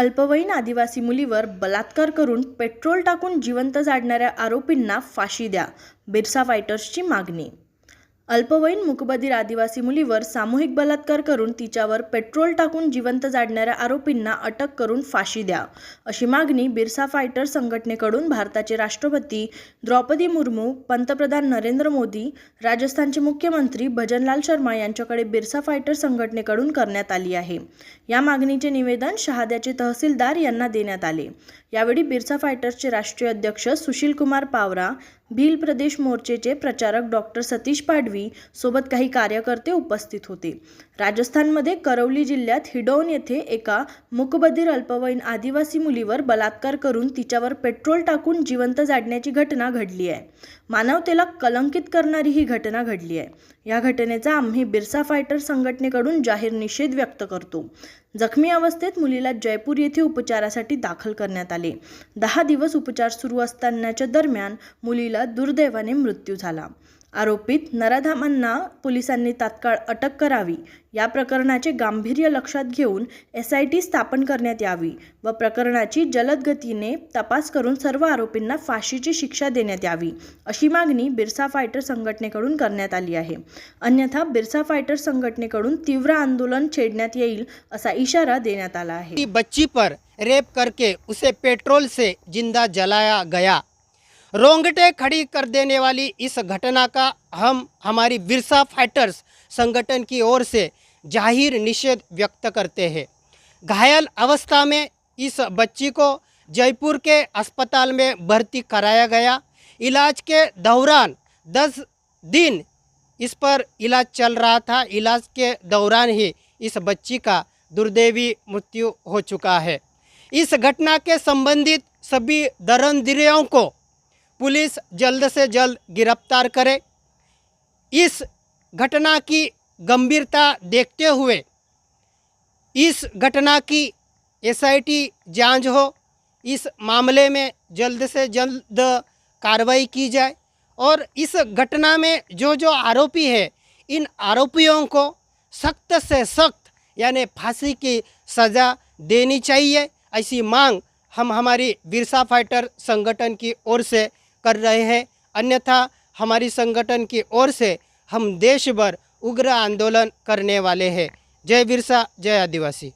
अल्पवयीन आदिवासी मुलीवर बलात्कार करून पेट्रोल टाकून जिवंत जाडणाऱ्या आरोपींना फाशी द्या बिरसा फायटर्सची मागणी अल्पवयीन मुकबधीर आदिवासी मुलीवर सामूहिक बलात्कार करून तिच्यावर पेट्रोल टाकून जिवंत जाडणाऱ्या आरोपींना अटक करून फाशी द्या अशी मागणी बिरसा फायटर संघटनेकडून भारताचे राष्ट्रपती द्रौपदी मुर्मू पंतप्रधान नरेंद्र मोदी राजस्थानचे मुख्यमंत्री भजनलाल शर्मा यांच्याकडे बिरसा फायटर संघटनेकडून करण्यात आली आहे. या मागणीचे निवेदन शहाद्याचे तहसीलदार यांना देण्यात आले. यावेळी बिरसा फायटर्सचे राष्ट्रीय अध्यक्ष सुशील कुमार पावरा भील प्रदेश मोर्चेचे प्रचारक डॉक्टर सतीश पाडवी सोबत काही कार्यकर्ते उपस्थित होते. राजस्थानमध्ये करौली जिल्ह्यात हिडौन येथे एका मुकबधीर अल्पवयीन आदिवासी मुलीवर बलात्कार करून तिच्यावर पेट्रोल टाकून जिवंत जाडण्याची घटना घडली आहे. मानवतेला कलंकित करणारी ही घटना घडली आहे. या घटनेचा आम्ही बिरसा फायटर संघटनेकडून जाहीर निषेध व्यक्त करतो. जखमी अवस्थेत मुलीला जयपूर येथे उपचारासाठी दाखल करण्यात आले. दहा दिवस उपचार सुरू असतानाच्या दरम्यान मुलीला दुर्दैवाने मृत्यू झाला. आरोपित नराधामांना पोलिसांनी तात्काळ अटक करावी या प्रकरणाचे गांभीर्य लक्षात घेऊन एस आय टी स्थापन करण्यात यावी व प्रकरणाची जलद गतीने तपास करून सर्व आरोपींना फाशीची शिक्षा देण्यात यावी अशी मागणी बिरसा फायटर संघटनेकडून करण्यात आली आहे. अन्यथा बिरसा फायटर संघटनेकडून तीव्र आंदोलन छेडण्यात येईल असा इशारा देण्यात आला आहे. बच्ची पर रेप करके उसे पेट्रोल से जिंदा जलाया गया. रोंगटे खड़ी कर देने वाली इस घटना का हम, हमारी बिरसा फाइटर्स संगठन की ओर से ज़ाहिर निषेध व्यक्त करते हैं। घायल अवस्था में इस बच्ची को जयपुर के अस्पताल में भर्ती कराया गया। इलाज के दौरान 10 दिन इस पर इलाज चल रहा था। इलाज के दौरान ही इस बच्ची का दुर्दैवी मृत्यु हो चुका है। इस घटना के संबंधित सभी दरंदिरियों को पुलिस जल्द से जल्द गिरफ़्तार करे। इस घटना की गंभीरता देखते हुए, इस घटना की एसआईटी जाँच हो। इस मामले में जल्द से जल्द कार्रवाई की जाए और इस घटना में जो जो आरोपी है, इन आरोपियों को सख्त से सख्त, यानी फांसी की सज़ा देनी चाहिए। ऐसी मांग हम हमारी बिरसा फाइटर संगठन की ओर से कर रहे हैं। अन्यथा हमारी संगठन की ओर से हम देश भर उग्र आंदोलन करने वाले हैं। जय बिरसा जय आदिवासी।